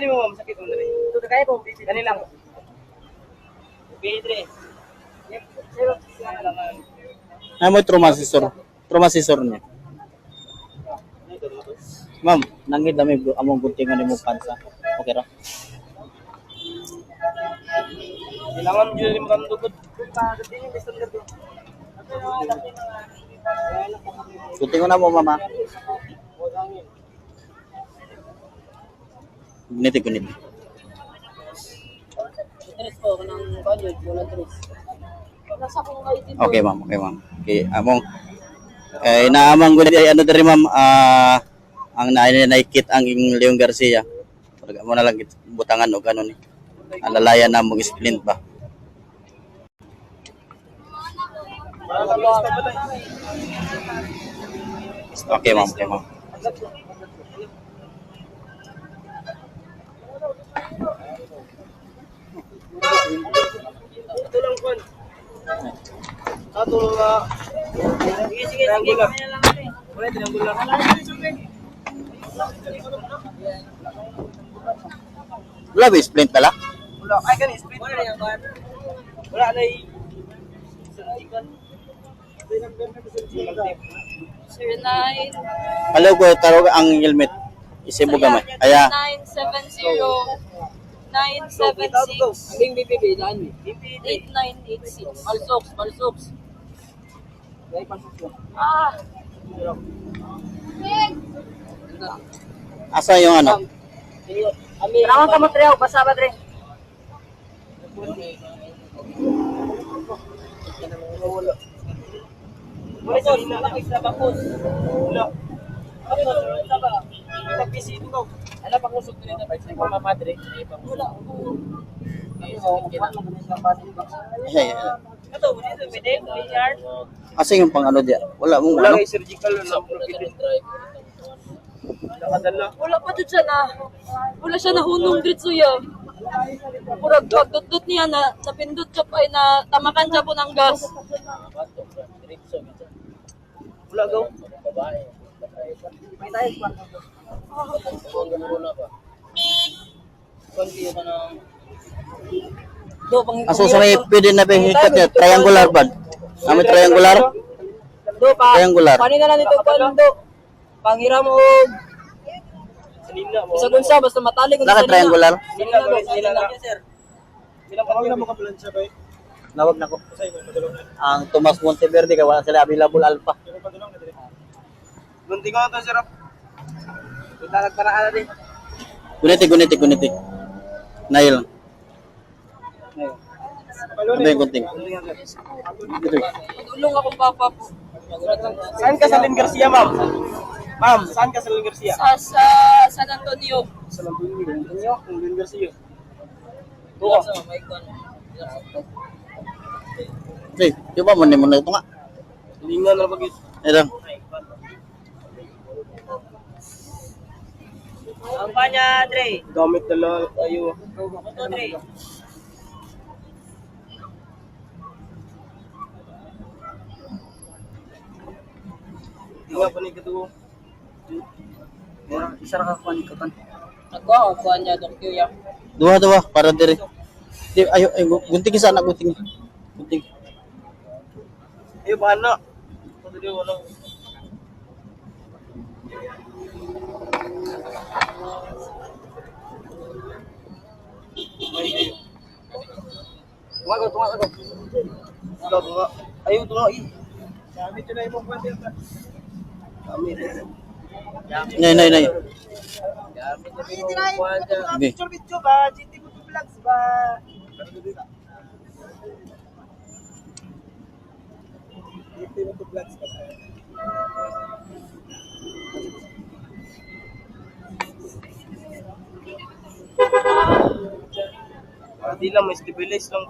ani mo ma'am, sakit mo dali. Ito kaya po, Kani lang. Zero. Ay mo trauma sisor. Trauma sisor niya. Ma'am, nangit dami bu- among guntingan ni mo pansa. Okay ra? Kailangan mo dyan mo tandukod. Guntingan na mo mama. Guniti guniti. Tres po, kanang kanyod, wala tres. Nasa kong kayo dito. Okay ma'am, okay ma'am. Okay, among eh naamang guniti ay ano diri ma'am ah ang naay naikit ang ing Leon Garcia. Pag mo na lang butangan o ganon ni. Alalayan na mo splint ba. Okay ma'am, okay ma'am. Ito lang kon. Ato nga. Sige, sige, sige. Wala, tinanggol lang. Wala ba splint pala? Wala, ay kan split. Wala yan man. Wala na nine, Hello ko tarog ang helmet. Isibo gamay. Aya. nine, seven, zero, nine, seven, six, Ang BPP, daan mo. six. Palsoks, palsoks. Ay, palsoks lang. Ah, Asa yung ano? Kailangan ka material, basa ba dre? Wala lalaki sa bakos. Wala. Bakos, sa ba? Ito PC ito. Ano pang usok din na sa mga madre? Wala. Ito, dito, pwede, yard. Asa yung pang ano diya? Wala mong Wala ano? kay surgical na wala pa dyan siya na. Wala siya nahunong dito ya. Murag pagdudot niya na napindot siya pa ay na tamakan siya po ng gas. Wala gaw. May tayo pa. Do pang Aso sa may pwede na pahikat niya, triangular ba? Kami triangular? Do pa. Triangular. Paano na lang ito do? Pangiram mo. Salina mo. Isa gunsa basta matali kung Naka triangular? Salina lang sir. Bilang pa mo ka plancha ba? Nawag na ko. Ang Tomas Monteverde kay wala sila available alpha. Gunting ko na to sir. Kita nagparaan na din. Guniti, guniti, guniti. Nail. Ano yung gunting? Ito. Tulong akong papa po. Saan ka sa Lin Garcia, ma'am? Ma'am, saan ka sa Lin Garcia? Sa, sa San Antonio. Sa Lin Garcia. Lin Garcia. Oo. Hey, di ba mo ni mo na ito nga? Lingan na pag Ito. Ang pa niya, Dre? Gamit na lang tayo. Ito, Dre. Nga pa ni Katuo. Isa na ka pa ni Katan. Nagwa ako kuha niya, Dr. Kuya. Duha, duha, para dire. Di, ayo, ay, gunting isa na, gunting. Gunting. Eh, paano? Ito, Dre, walang... Tunga ko, tunga ko. Tunga, tunga. Ayaw, tunga. Gamit yun na yung mga Gamit. Nay, nay, nay. Gamit na yung mga video ba? GT mo to vlogs ba? GT mo to vlogs ba? Ah, di lang, may stabilize lang.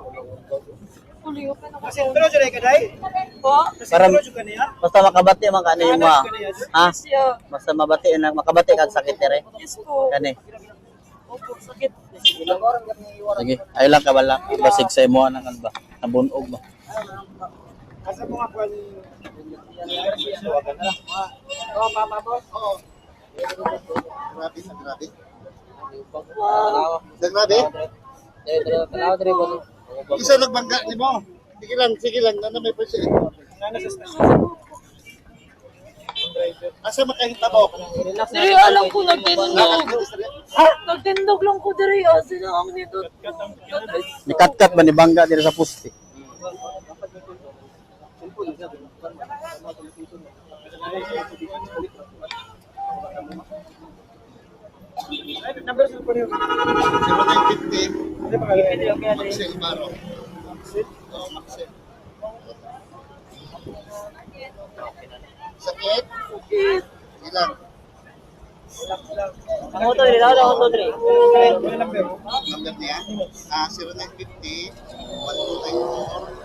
Tuloy ka na Kasi pero dyan ka dai? po. Para, ka niya? basta makabati man kani mo. ah. Ha? Basta mabati na makabati kag sakit dire. Yes po. Kani. Opo, sakit. Sige, ay lang ka bala. Basig sa imo nang ano ba? Nabunog ba? Asa mo nga ang... Oo, mama boss. Oo. Grabe sa grabe. Naglabi? Eh, tanawa dre boss. Isa nagbangga ni mo. Sige lang, sige lang. Nana may pwede. Asa makahita mo? Diri alam ko nagtindog. Nagtindog lang ko diri ah. Sila ang nito. Ni kat-kat ba ni bangga diri sa poste? Number sa po niyo. 0950. Ano pa kayo? Maxel Baro. Oo, Maxel. Sakit? Ilan? Ang motor dre, daw daw motor dre. Number. Number niya? Ah, 0950 129